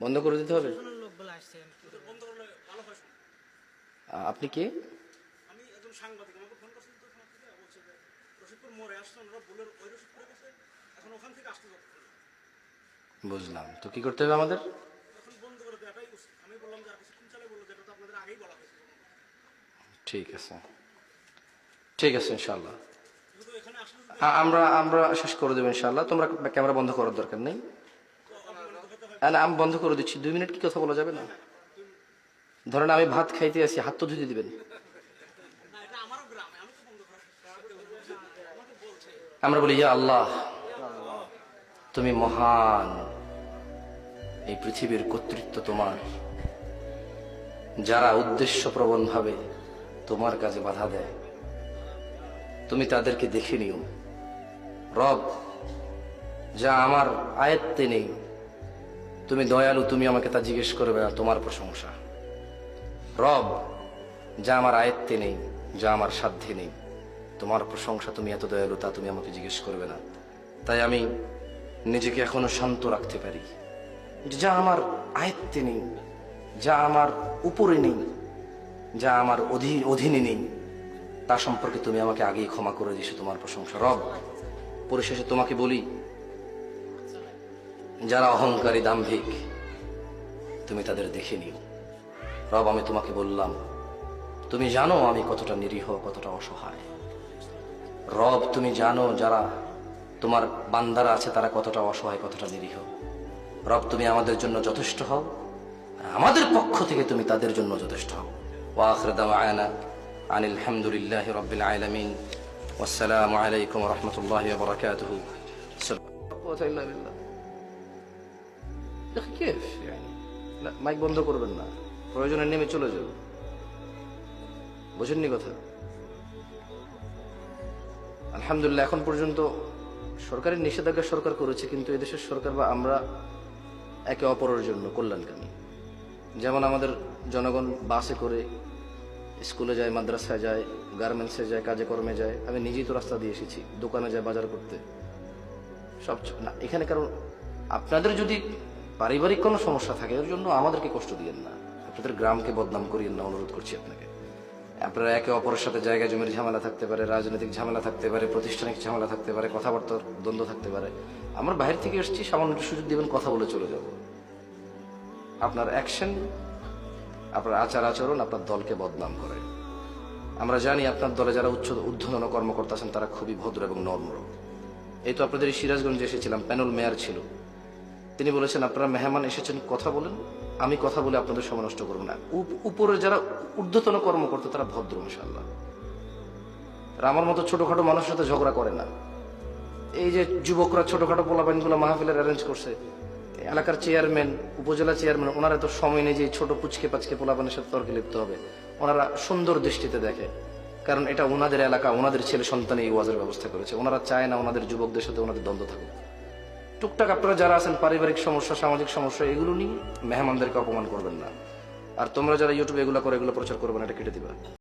বন্ধ করে দিতে হবে? হয় আপনি কে? বুঝলাম। তো কি করতে হবে আমাদের? ঠিক আছে। ঠিক আছে ইনশাল্লাহ আ- আমরা আমরা শেষ করে দেবো ইনশাল্লাহ তোমরা ক্যামেরা বন্ধ করার দরকার নেই। না, আমি বন্ধ করে দিচ্ছি। দুই মিনিট কি কথা বলা যাবে না? ধরেন আমি ভাত খাইতে আসি হাত তো ধুতে দিবেন। আমরা বলি ইয়া আল্লাহ তুমি মহান। এই পৃথিবীর কর্তৃত্ব তোমার। যারা উদ্দেশ্য প্রবণ ভাবে তোমার কাজে বাধা দেয় তুমি তাদেরকে দেখে নিও। রব যা আমার আয়ত্তে নেই তুমি দয়ালু, তুমি আমাকে তা জিজ্ঞেস করবে না, তোমার প্রশংসা। রব, যা আমার আয়ত্তে নেই, যা আমার সাধ্যে নেই, তোমার প্রশংসা তুমি এত দয়ালু, তা তুমি আমাকে জিজ্ঞেস করবে না। তাই আমি নিজেকে এখনও শান্ত রাখতে পারি। যা আমার আয়ত্তে নেই, যা আমার উপরে নেই, যা আমার অধীন অধীনে নেই, তা সম্পর্কে তুমি আমাকে আগেই ক্ষমা করে দিয়েছ তোমার প্রশংসা। রব, পরিশেষে তোমাকে বলি যারা অহংকারী, দাম্ভিক, তুমি তাদের দেখে নিও। রব, আমি তোমাকে বললাম, তুমি জানো আমি কতটা নিরীহ, কতটা অসহায়। রব, তুমি জানো যারা তোমার বান্দারা আছে, তারা কতটা অসহায়, কতটা নিরীহ। রব, তুমি আমাদের জন্য যথেষ্ট হও আমাদের পক্ষ থেকে তুমি তাদের জন্য যথেষ্ট হও। ওয়াখর দাওয়ানা আনিল হামদুলিল্লাহ রব্বিল আলামিন। ওয়াসসালামু আলাইকুম রাহমাতুল্লাহি ওয়া কিফ না মাইক বন্ধ করবেন না। প্রয়োজনে নেমে চলে যাব বোঝেননি কথা? আলহামদুলিল্লাহ, এখন পর্যন্ত সরকারের নিষেধাজ্ঞা সরকার করেছে, কিন্তু এদেশের সরকার বা আমরা একে অপরের জন্য কল্যাণকামী যেমন আমাদের জনগণ বাসে করে স্কুলে যায়, মাদ্রাসায় যায়, গার্মেন্টসে যায়, কাজে কর্মে যায়। আমি নিজেই তো রাস্তা দিয়ে এসেছি, দোকানে যায়, বাজার করতে। সব না, এখানে কারণ আপনাদের যদি পারিবারিক কোনো সমস্যা থাকে, এর জন্য আমাদেরকে কষ্ট দিয়েন না। আপনাদের গ্রামকে বদনাম করিয়েন না, অনুরোধ করছি আপনাকে। আপনারা একে অপরের সাথে জায়গা জমির ঝামেলা থাকতে পারে, রাজনৈতিক ঝামেলা থাকতে পারে, প্রতিষ্ঠানিক ঝামেলা থাকতে পারে, কথাবার্তার দ্বন্দ্ব থাকতে পারে। আমরা বাইরে থেকে এসেছি, সামান্য সুযোগ দিবেন, কথা বলে চলে যাব। আপনার অ্যাকশন, আপনার আচার আচরণ, আপনার দলকে বদনাম করে। আমরা জানি আপনার দলে যারা উচ্চ ঊর্ধ্বতন কর্মকর্তা আছেন, তারা খুবই ভদ্র এবং নর্ম এই তো আপনাদের সিরাজগঞ্জে এসেছিলাম, প্যানেল মেয়র ছিল। তিনি বলেছেন, আপনারা মেহমান এসেছেন, কথা বলেন। আমি কথা বলে আপনাদের সময় নষ্ট করব না। উপরে যারা ঊর্ধ্বতন কর্মকর্তা, তারা ভদ্র ইনশাল্লাহ তারা আমার মতো ছোটখাটো মানুষের সাথে ঝগড়া করে না। এই যে যুবকরা ছোটখাটো পোলাপাইনগুলো মাহফিলের অ্যারেঞ্জ করছে এলাকার চেয়ারম্যান উপজেলা চেয়ারম্যান ওনারা তো সময় নেই যে ছোট পুচকে পাচকে পোলাপানের সাথে তর্কে লিপ্ত হবে। ওনারা সুন্দর দৃষ্টিতে দেখে, কারণ এটা ওনাদের এলাকা, ওনাদের ছেলে সন্তান এই ওয়াজের ব্যবস্থা করেছে। ওনারা চায় না ওনাদের যুবকদের সাথে ওনাদের দ্বন্দ্ব থাকুক। টুকটাক আপনারা যারা আছেন, পারিবারিক সমস্যা, সামাজিক সমস্যা, এগুলো নিয়ে মেহমানদেরকে অপমান করবেন না। আর তোমরা যারা ইউটিউবে এগুলো করে, এগুলো প্রচার করবেন এটা কেটে দিবা।